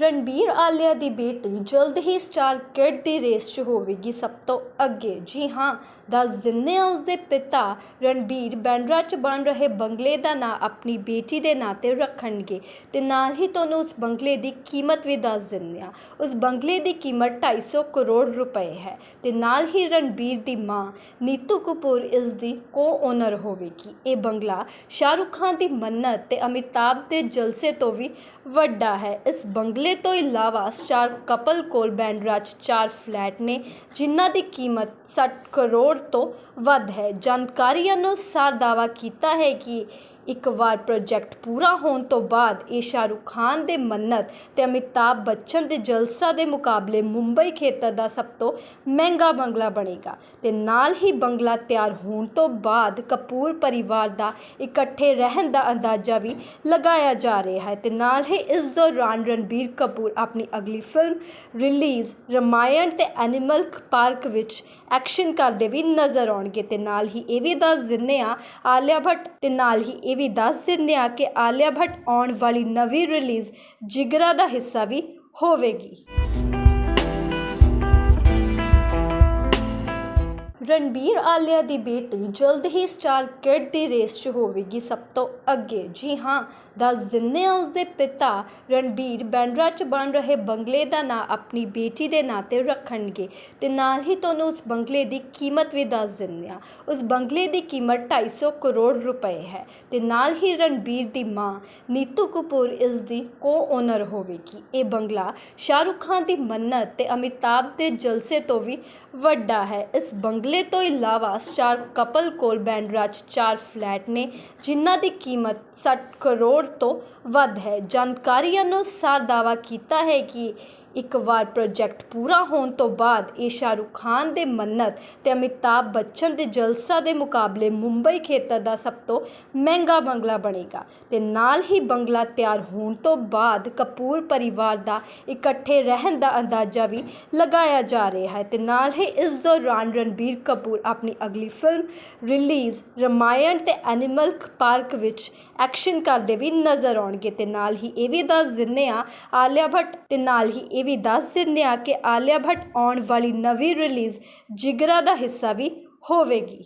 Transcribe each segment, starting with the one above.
ਰਣਬੀਰ ਆਲਿਆ ਦੀ ਬੇਟੀ ਜਲਦ ਹੀ ਸਟਾਰ ਕਿਡ ਦੀ ਰੇਸ 'ਚ ਹੋਵੇਗੀ। ਸਭ ਤੋਂ ਅੱਗੇ, ਜੀ ਹਾਂ, ਦੱਸ ਦਿੰਦੇ ਹਾਂ ਉਸਦੇ ਪਿਤਾ ਰਣਬੀਰ ਬੈਂਡਰਾ 'ਚ ਬਣ ਰਹੇ ਬੰਗਲੇ ਦਾ ਨਾਂ ਆਪਣੀ ਬੇਟੀ ਦੇ ਨਾਂ ਤੇ ਰੱਖਣਗੇ ਤੇ ਨਾਲ ਹੀ ਤੁਹਾਨੂੰ ਉਸ ਬੰਗਲੇ ਦੀ ਕੀਮਤ ਵੀ ਦੱਸ ਦਿੰਦੇ ਹਾਂ। ਉਸ ਬੰਗਲੇ ਦੀ ਕੀਮਤ 250 ਕਰੋੜ ਰੁਪਏ ਹੈ ਤੇ ਨਾਲ ਹੀ ਰਣਬੀਰ ਦੀ ਮਾਂ ਨੀਤੂ ਕਪੂਰ ਇਸ ਦੀ ਕੋ ਓਨਰ ਹੋਵੇਗੀ। ਇਹ ਬੰਗਲਾ ਸ਼ਾਹਰੁਖ ਖਾਨ ਦੀ ਮੰਨਤ ਤੇ ਅਮਿਤਾਭ ਦੇ ਜਲਸੇ ਤੋਂ ਵੀ ਵੱਡਾ ਹੈ। ਇਸ ਬੰਗਲੇ ਤੋਂ ਇਲਾਵਾ ਸਟਾਰ ਕਪਲ ਕੋਲ ਬੈਂਡਰਾ 'ਚ ਚਾਰ ਫਲੈਟ ਨੇ, ਜਿਨ੍ਹਾਂ ਦੀ ਕੀਮਤ 60 ਕਰੋੜ ਤੋਂ ਵੱਧ ਹੈ। ਜਾਣਕਾਰੀ ਅਨੁਸਾਰ ਦਾਅਵਾ ਕੀਤਾ ਹੈ ਕਿ ਇੱਕ ਵਾਰ ਪ੍ਰੋਜੈਕਟ ਪੂਰਾ ਹੋਣ ਤੋਂ ਬਾਅਦ ਇਹ ਸ਼ਾਹਰੁਖ ਖਾਨ ਦੇ ਮੰਨਤ ਤੇ ਅਮਿਤਾਭ ਬੱਚਨ ਦੇ ਜਲਸਾ ਦੇ ਮੁਕਾਬਲੇ ਮੁੰਬਈ ਖੇਤਰ ਦਾ ਸਭ ਤੋਂ ਮਹਿੰਗਾ ਬੰਗਲਾ ਬਣੇਗਾ। ਤੇ ਨਾਲ ਹੀ ਬੰਗਲਾ ਤਿਆਰ ਹੋਣ ਤੋਂ ਬਾਅਦ ਕਪੂਰ ਪਰਿਵਾਰ ਦਾ ਇਕੱਠੇ ਰਹਿਣ ਦਾ ਅੰਦਾਜ਼ਾ ਵੀ ਲਗਾਇਆ ਜਾ ਰਿਹਾ ਹੈ। ਤੇ ਨਾਲ ਹੀ ਇਸ ਦੌਰਾਨ ਰਣਬੀਰ ਕਪੂਰ ਆਪਣੀ ਅਗਲੀ ਫਿਲਮ ਰਿਲੀਜ਼ ਰਮਾਇਣ ਤੇ ਐਨੀਮਲ ਪਾਰਕ ਵਿੱਚ ਐਕਸ਼ਨ ਕਰਦੇ ਵੀ ਨਜ਼ਰ ਆਉਣਗੇ। ਤੇ ਨਾਲ ਹੀ ਇਹ ਵੀ ਦੱਸ ਦਿੰਦੇ ਆ ਆਲਿਆ ਭੱਟ ਤੇ ਨਾਲ ਹੀ ਇਹ ਵੀ ਦੱਸ ਦਿੰਦੇ ਆ ਕਿ ਆਲਿਆ ਭੱਟ ਆਉਣ ਵਾਲੀ ਨਵੀਂ ਰਿਲੀਜ਼ ਜਿਗਰਾ ਦਾ ਹਿੱਸਾ ਵੀ ਹੋਵੇਗੀ। ਰਣਬੀਰ ਆਲਿਆ ਦੀ ਬੇਟੀ ਜਲਦ ਹੀ ਸਟਾਰ ਕਿਡ ਦੀ ਰੇਸ 'ਚ ਹੋਵੇਗੀ। ਸਭ ਤੋਂ ਅੱਗੇ, ਜੀ ਹਾਂ, ਦੱਸ ਦਿੰਦੇ ਹਾਂ ਉਸਦੇ ਪਿਤਾ ਰਣਬੀਰ ਬੈਂਡਰਾ 'ਚ ਬਣ ਰਹੇ ਬੰਗਲੇ ਦਾ ਨਾਂ ਆਪਣੀ ਬੇਟੀ ਦੇ ਨਾਂ ਤੇ ਰੱਖਣਗੇ ਤੇ ਨਾਲ ਹੀ ਤੁਹਾਨੂੰ ਉਸ ਬੰਗਲੇ ਦੀ ਕੀਮਤ ਵੀ ਦੱਸ ਦਿੰਦੇ ਹਾਂ। ਉਸ ਬੰਗਲੇ ਦੀ ਕੀਮਤ 250 ਕਰੋੜ ਰੁਪਏ ਹੈ ਤੇ ਨਾਲ ਹੀ ਰਣਬੀਰ ਦੀ ਮਾਂ ਨੀਤੂ ਕਪੂਰ ਇਸ ਦੀ ਕੋ ਓਨਰ ਹੋਵੇਗੀ। ਇਹ ਬੰਗਲਾ ਸ਼ਾਹਰੁਖ ਖਾਨ ਦੀ ਮੰਨਤ ਤੇ ਅਮਿਤਾਭ ਦੇ ਜਲਸੇ ਤੋਂ ਵੀ ਵੱਡਾ ਹੈ। ਇਸ ਬੰਗਲੇ ਤੋਂ ਇਲਾਵਾ ਸਟਾਰ ਕਪਲ ਕੋਲ ਬੈਂਡਰਾ 'ਚ ਚਾਰ ਫਲੈਟ ਨੇ, ਜਿਨ੍ਹਾਂ ਦੀ ਕੀਮਤ 60 ਕਰੋੜ ਤੋਂ ਵੱਧ ਹੈ। ਜਾਣਕਾਰੀ ਅਨੁਸਾਰ ਦਾਅਵਾ ਕੀਤਾ ਹੈ ਕਿ ਇੱਕ ਵਾਰ ਪ੍ਰੋਜੈਕਟ ਪੂਰਾ ਹੋਣ ਤੋਂ ਬਾਅਦ ਇਹ ਸ਼ਾਹਰੁਖ ਖਾਨ ਦੇ ਮੰਨਤ ਤੇ ਅਮਿਤਾਭ ਬੱਚਨ ਦੇ ਜਲਸਾ ਦੇ ਮੁਕਾਬਲੇ ਮੁੰਬਈ ਖੇਤਰ ਦਾ ਸਭ ਤੋਂ ਮਹਿੰਗਾ ਬੰਗਲਾ ਬਣੇਗਾ। ਤੇ ਨਾਲ ਹੀ ਬੰਗਲਾ ਤਿਆਰ ਹੋਣ ਤੋਂ ਬਾਅਦ ਕਪੂਰ ਪਰਿਵਾਰ ਦਾ ਇਕੱਠੇ ਰਹਿਣ ਦਾ ਅੰਦਾਜ਼ਾ ਵੀ ਲਗਾਇਆ ਜਾ ਰਿਹਾ ਹੈ। ਤੇ ਨਾਲ ਹੀ ਇਸ ਦੌਰਾਨ ਰਣਬੀਰ ਕਪੂਰ ਆਪਣੀ ਅਗਲੀ ਫਿਲਮ ਰਿਲੀਜ਼ ਰਮਾਇਣ ਤੇ ਐਨੀਮਲ ਪਾਰਕ ਵਿੱਚ ਐਕਸ਼ਨ ਕਰਦੇ ਵੀ ਨਜ਼ਰ ਆਉਣਗੇ। ਤੇ ਨਾਲ ਹੀ ਇਹ ਵੀ ਦੱਸ ਦਿੰਦੇ ਆ ਆਲਿਆ ਭੱਟ, ਤੇ ਨਾਲ ਹੀ ਇਹ ਵੀ ਦੱਸ ਦਿੰਦੇ ਆ ਕਿ ਆਲਿਆ ਭੱਟ ਆਉਣ ਵਾਲੀ ਨਵੀਂ ਰਿਲੀਜ਼ ਜਿਗਰਾ ਦਾ ਹਿੱਸਾ ਵੀ ਹੋਵੇਗੀ।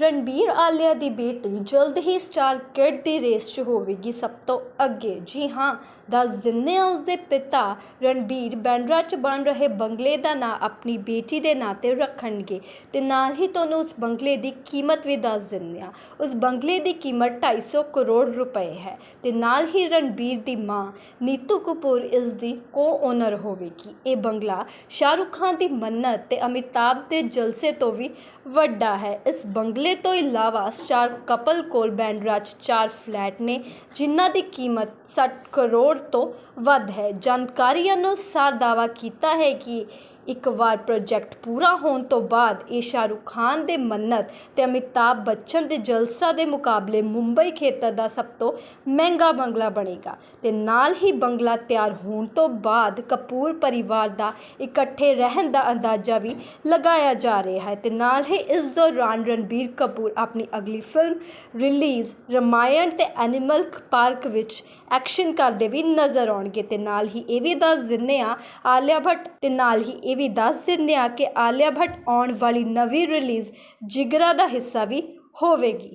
ਰਣਬੀਰ ਆਲਿਆ ਦੀ ਬੇਟੀ ਜਲਦ ਹੀ ਸਟਾਰ ਕਿਡ ਦੀ ਰੇਸ 'ਚ ਹੋਵੇਗੀ। ਸਭ ਤੋਂ ਅੱਗੇ, ਜੀ ਹਾਂ, ਦੱਸ ਦਿੰਦੇ ਹਾਂ ਉਸਦੇ ਪਿਤਾ ਰਣਬੀਰ ਬੈਂਡਰਾ 'ਚ ਬਣ ਰਹੇ ਬੰਗਲੇ ਦਾ ਨਾਂ ਆਪਣੀ ਬੇਟੀ ਦੇ ਨਾਂ ਤੇ ਰੱਖਣਗੇ ਤੇ ਨਾਲ ਹੀ ਤੁਹਾਨੂੰ ਉਸ ਬੰਗਲੇ ਦੀ ਕੀਮਤ ਵੀ ਦੱਸ ਦਿੰਦੇ ਆ ਉਸ ਬੰਗਲੇ ਦੀ ਕੀਮਤ 250 ਕਰੋੜ ਰੁਪਏ ਹੈ ਤੇ ਨਾਲ ਹੀ ਰਣਬੀਰ ਦੀ ਮਾਂ ਨੀਤੂ ਕਪੂਰ ਇਸ ਦੀ ਕੋ ਓਨਰ ਹੋਵੇਗੀ। ਇਹ ਬੰਗਲਾ ਸ਼ਾਹਰੁਖ ਖਾਨ ਦੀ ਮੰਨਤ ਤੇ ਅਮਿਤਾਭ ਦੇ ਜਲਸੇ ਤੋਂ ਵੀ ਵੱਡਾ ਹੈ। ਇਸ ਬੰਗਲੇ ਤੋਂ ਇਲਾਵਾ ਸਟਾਰ ਕਪਲ ਕੋਲ ਬੈਂਡਰਾ ਚਾਰ ਫਲੈਟ ਨੇ, ਜਿਨ੍ਹਾਂ ਦੀ ਕੀਮਤ 60 ਕਰੋੜ ਤੋਂ ਵੱਧ ਹੈ। ਜਾਣਕਾਰੀ ਅਨੁਸਾਰ ਦਾਅਵਾ ਕੀਤਾ ਹੈ ਕਿ ਇੱਕ ਵਾਰ ਪ੍ਰੋਜੈਕਟ ਪੂਰਾ ਹੋਣ ਤੋਂ ਬਾਅਦ ਇਹ ਸ਼ਾਹਰੁਖ ਖਾਨ ਦੇ ਮੰਨਤ ਤੇ ਅਮਿਤਾਭ ਬੱਚਨ ਦੇ ਜਲਸਾ ਦੇ ਮੁਕਾਬਲੇ ਮੁੰਬਈ ਖੇਤਰ ਦਾ ਸਭ ਤੋਂ ਮਹਿੰਗਾ ਬੰਗਲਾ ਬਣੇਗਾ। ਤੇ ਨਾਲ ਹੀ ਬੰਗਲਾ ਤਿਆਰ ਹੋਣ ਤੋਂ ਬਾਅਦ ਕਪੂਰ ਪਰਿਵਾਰ ਦਾ ਇਕੱਠੇ ਰਹਿਣ ਦਾ ਅੰਦਾਜ਼ਾ ਵੀ ਲਗਾਇਆ ਜਾ ਰਿਹਾ ਹੈ। ਤੇ ਨਾਲ ਹੀ ਇਸ ਦੌਰਾਨ ਰਣਬੀਰ ਕਪੂਰ ਆਪਣੀ ਅਗਲੀ ਫਿਲਮ ਰਿਲੀਜ਼ ਰਮਾਇਣ ਤੇ ਐਨੀਮਲ ਪਾਰਕ ਵਿੱਚ ਐਕਸ਼ਨ ਕਰਦੇ ਵੀ ਨਜ਼ਰ ਆਉਣਗੇ। ਤੇ ਨਾਲ ਹੀ ਇਹ ਵੀ ਦੱਸ ਦਿੰਦੇ ਆ ਆਲਿਆ ਭੱਟ ਤੇ ਨਾਲ ਹੀ ਇਹ ਇਹ ਵੀ ਦੱਸ ਦਿੰਦੇ ਆ ਕਿ ਆਲਿਆ ਭੱਟ ਆਉਣ ਵਾਲੀ ਨਵੀਂ ਰਿਲੀਜ਼ ਜਿਗਰਾ ਦਾ ਹਿੱਸਾ ਵੀ ਹੋਵੇਗੀ।